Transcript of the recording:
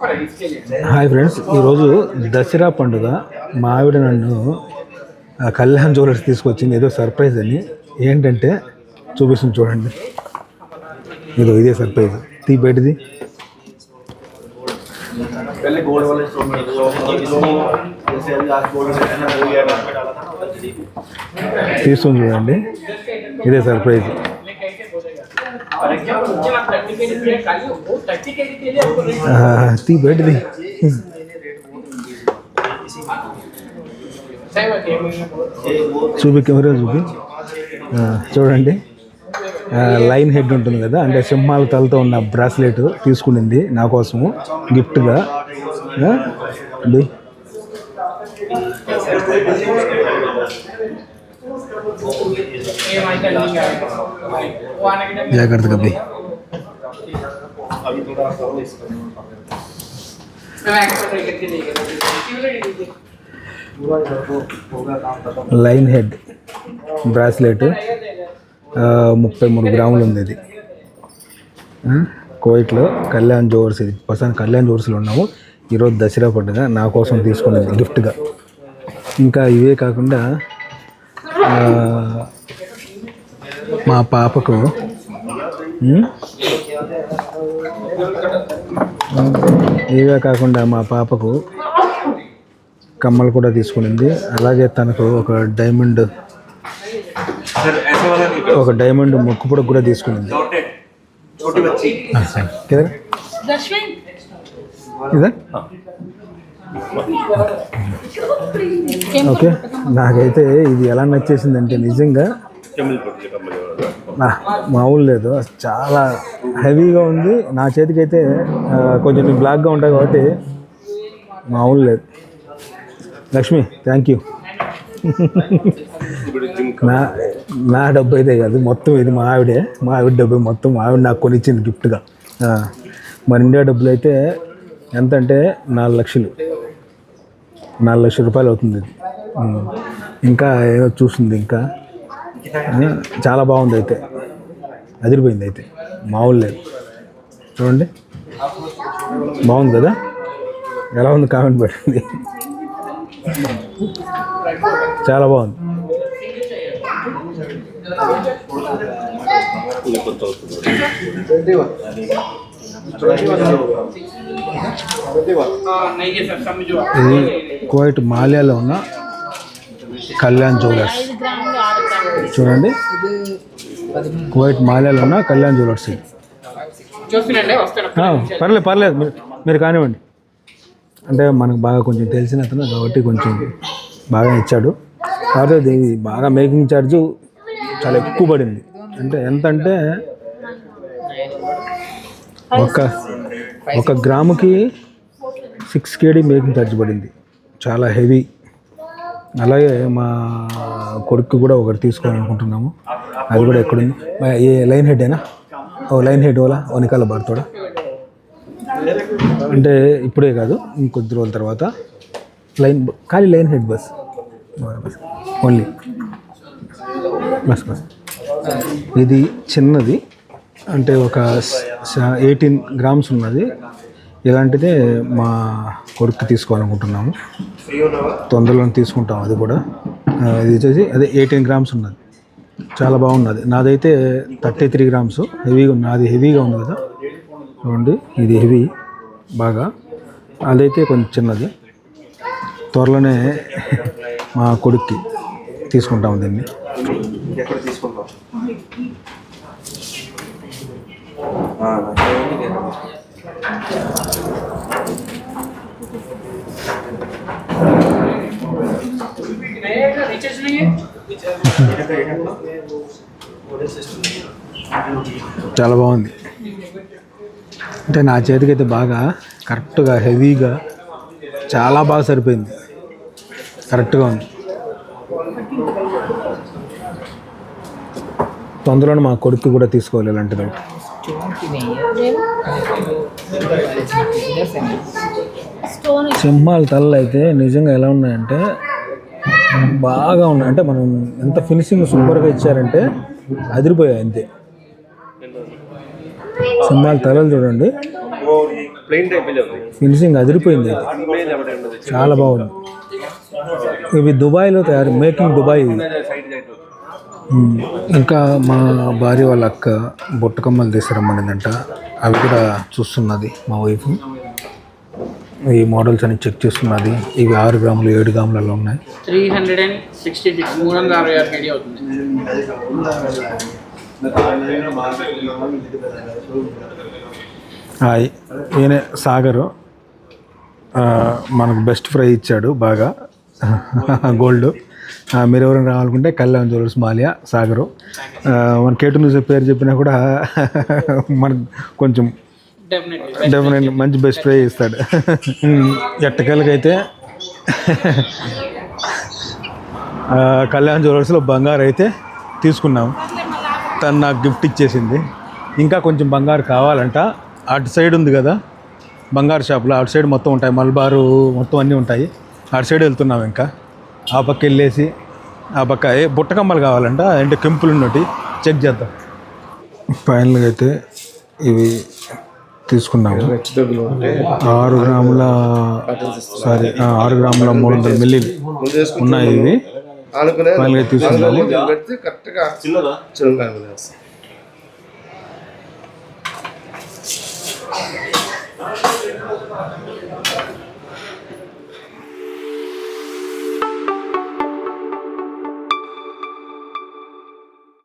Hi friends ఈరోజు దసరా పండుగ. మా ఆవిడ నన్ను కళ్యాణ్ జ్యువెలర్స్ తీసుకొచ్చింది. ఏదో సర్ప్రైజ్ అని. ఏంటంటే చూపిస్తుంది చూడండి. ఏదో ఇదే సర్ప్రైజ్. తీ బయటది. తీసుకుని చూడండి. ఇదే సర్ప్రైజ్. తీ బయటది చూపి కెమెరా చూపి. చూడండి. లైన్ హెడ్ ఉంటుంది కదా అంటే సింహాల తలతో ఉన్న బ్రాస్లెట్ తీసుకునింది నా కోసము గిఫ్ట్గా. ఆ, జాగ్రత్త కబ్బి లైన్ హెడ్ బ్రాస్లెట్ ముప్పై మూడు గ్రాములు ఉంది ఇది. కోయిట్లో కళ్యాణ్ జోవర్స్ ఇది. ప్రస్తుతానికి కళ్యాణ్ జోవర్స్లో ఉన్నాము. ఈరోజు దసరా పండుగ నా కోసం తీసుకున్నది గిఫ్ట్గా. ఇంకా ఇవే కాకుండా మా పాపకు. ఇవే కాకుండా మా పాపకు కమ్మలు కూడా తీసుకునింది. అలాగే తనకు ఒక డైమండ్ ఒక డైమండ్ ముక్కు పొడకు కూడా తీసుకునింది. ఇదా? ఓకే. నాకైతే ఇది ఎలా నచ్చేసిందంటే నిజంగా మామూలు లేదు. చాలా హెవీగా ఉంది. నా చేతికైతే కొంచెం బ్లాక్గా ఉంటాయి కాబట్టి మామూలు లేదు. లక్ష్మి థ్యాంక్ యూ నా నా డబ్బు అయితే కాదు మొత్తం ఇది మా ఆవిడే. మా ఆవిడ డబ్బు మొత్తం మా ఆవిడ నాకు కొనిచ్చింది గిఫ్ట్గా. మరి మన ఇండియా డబ్బులు అయితే ఎంత అంటే నాలుగు లక్షలు. నాలుగు లక్షల రూపాయలు అవుతుంది. ఇంకా ఏదో చూస్తుంది ఇంకా. చాలా బాగుంది అయితే. అదిరిపోయింది అయితే. మామూలు లేదు. చూడండి. బాగుంది కదా? ఎలా ఉంది కామెంట్ పెట్టండి. చాలా బాగుంది. ఇది కువైట్ మాలియాలో ఉన్న కళ్యాణ్ జ్యువెలర్స్. చూడండి. కువైట్ మాలియాలో ఉన్న కళ్యాణ్ జ్యువెలర్స్ పర్లేదు పర్లేదు. మీరు కానివ్వండి. అంటే మనకు బాగా కొంచెం తెలిసిన అతను కాబట్టి కొంచెం బాగా ఇచ్చాడు. కాకపోతే బాగా మేకింగ్ ఛార్జ్ చాలా ఎక్కువ పడింది. అంటే ఎంత అంటే ఒక ఒక గ్రాముకి సిక్స్ కేడీ మేకింగ్ ఛార్జ్ పడింది. చాలా హెవీ. అలాగే మా కొడుకు కూడా ఒకటి తీసుకోవాలి అనుకుంటున్నాము. అది కూడా ఎక్కడుంది ఏ లైన్ హెడ్డేనా ఓ లైన్ హెడ్ ఓలా? వనికాల నికాల అంటే ఇప్పుడే కాదు ఇంకొద్ది రోజుల తర్వాత. లైన్ ఖాళీ line head bus. Bus. Only. Bus bus. ఇది చిన్నది. అంటే ఒక ఎయిటీన్ గ్రామ్స్ ఉన్నది. ఇలాంటిదే మా కొడుకు తీసుకోవాలనుకుంటున్నాము. తొందరలో తీసుకుంటాం అది కూడా. ఇది వచ్చేసి అదే ఎయిటీన్ గ్రామ్స్ ఉన్నది. చాలా బాగున్నది. నాదైతే థర్టీ త్రీ గ్రామ్స్ హెవీగా ఉంది నాది హెవీగా ఉంది కదా. చూడండి ఇది హెవీ బాగా. అదైతే కొంచెం చిన్నది. త్వరలోనే మా కొడుక్కి తీసుకుంటాము దీన్ని. ఎక్కడ తీసుకుంటాం చాలా బాగుంది. అంటే నా చేతికి అయితే బాగా కరెక్ట్గా హెవీగా చాలా బాగా సరిపోయింది. కరెక్ట్గా ఉంది. తొందరలో మా కొడుకు కూడా తీసుకోవాలి ఇలాంటిది ఒకటి సింహాల తలలు అయితే నిజంగా ఎలా ఉన్నాయంటే బాగా ఉన్నాయి. అంటే మనం ఎంత ఫినిషింగ్ సూపర్గా ఇచ్చారంటే అదిరిపోయాయి అంతే. సింహాల తలలు చూడండి. वो ప్లెయిన్ టైప్ ఉంది. ఫినిషింగ్ అదిరిపోయింది చాలా బాగుంది. ఇవి దుబాయ్లో తయారు మేకింగ్ దుబాయ్. ఇది. ఇంకా మా భార్య వాళ్ళ అక్క బుట్టకమ్మలు తీసుకురమ్మనిందంట అవి కూడా చూస్తున్నది మా వైఫ్. ఈ మోడల్స్ అని చెక్ చేస్తున్నది. ఇవి ఆరు గ్రాములు ఏడు గ్రాములలో ఉన్నాయి. Three hundred and sixty six మూడు వందల అరవై ఆరు కేజీ అవుతుంది. ఆ, ఈయన సాగరు. మనకు బెస్ట్ ఫ్రై ఇచ్చాడు బాగా. గోల్డ్. మీరు ఎవరైనా రావాలనుకుంటే కళ్యాణ్ జ్యువెలర్స్ మాలియా సాగరు. మన కేటు న్యూస్ పేరు చెప్పినా కూడా మనకు కొంచెం డెఫినెట్లీ మంచి బెస్ట్ ఫ్రై ఇస్తాడు ఎట్టకేలకైతే ఆ, కళ్యాణ్ జ్యువెలర్స్లో బంగారు అయితే తీసుకున్నాం. తను నాకు గిఫ్ట్ ఇచ్చేసింది. ఇంకా కొంచెం బంగారు కావాలంట. అటు సైడ్ ఉంది కదా బంగారు షాప్లో అటు సైడ్ మొత్తం ఉంటాయి. మల్బారు మొత్తం అన్నీ ఉంటాయి. అటు సైడ్ వెళ్తున్నాం ఇంకా. ఆ పక్క వెళ్ళేసి ఆ పక్క ఏ బుట్టకమ్మలు కావాలంట అంటే కెంపులు ఉన్నట్టు చెక్ చేద్దాం. ఫైనల్గా అయితే ఇవి తీసుకున్నాము. ఆరు గ్రాముల సారీ ఆరు గ్రాముల మూడు వందల మిల్లీలు ఉన్నాయి ఇవి. ఫైనల్గా తీసుకున్నాము.